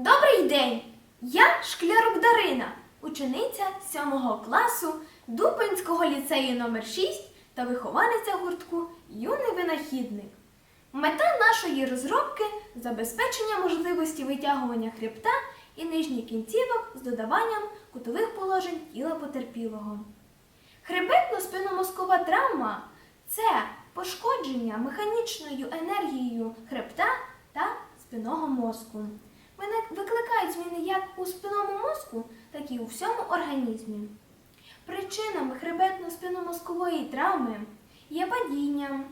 Добрий день! Я Шклярук Дарина, учениця 7 класу Дупинського ліцею номер 6 та вихованиця гуртку Юний винахідник. Мета нашої розробки забезпечення можливості витягування хребта і нижніх кінцівок з додаванням кутових положень тіла потерпілого. Хребетно-спинномозкова травма це пошкодження механічною енергією хребта та спинного мозку. Викликають зміни як у спинному мозку, так і у всьому організмі. Причинами хребетно-спинномозкової травми є падіння,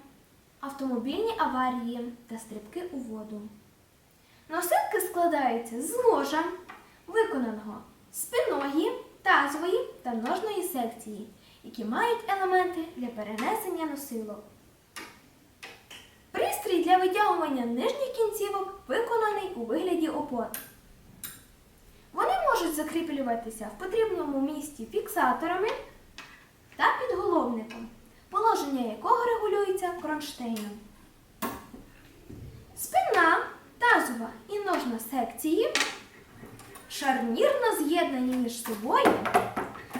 автомобільні аварії та стрибки у воду. Носилки складаються з ложа, виконаного з спиної, тазової та ножної секції, які мають елементи для перенесення носилок. Для витягування нижніх кінцівок виконаний у вигляді опор. Вони можуть закріплюватися в потрібному місці фіксаторами та підголовником, положення якого регулюється кронштейном. Спина, тазова і ножна секції шарнірно з'єднані між собою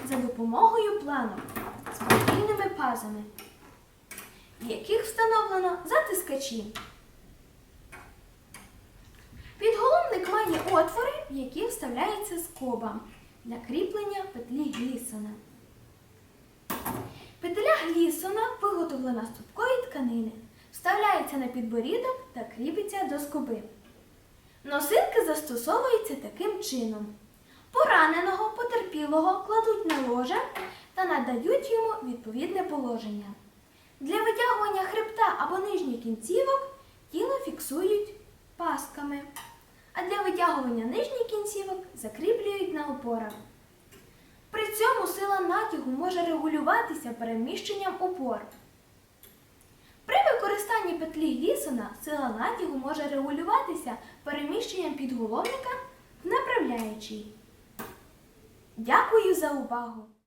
за допомогою планок з подвійними пазами, в яких встановлено затискачі. Підголовник має отвори, в які вставляється скоба для кріплення петлі Глісона. Петля Глісона виготовлена з цупкої тканини, вставляється на підборідок та кріпиться до скоби. Носилки застосовуються таким чином. Пораненого потерпілого кладуть на ложе та надають йому відповідне положення. Для або нижніх кінцівок тіло фіксують пасками, а для витягування нижніх кінцівок закріплюють на опорах. При цьому сила натягу може регулюватися переміщенням опор. При використанні петлі Лісона сила натягу може регулюватися переміщенням підголовника в направляючий. Дякую за увагу!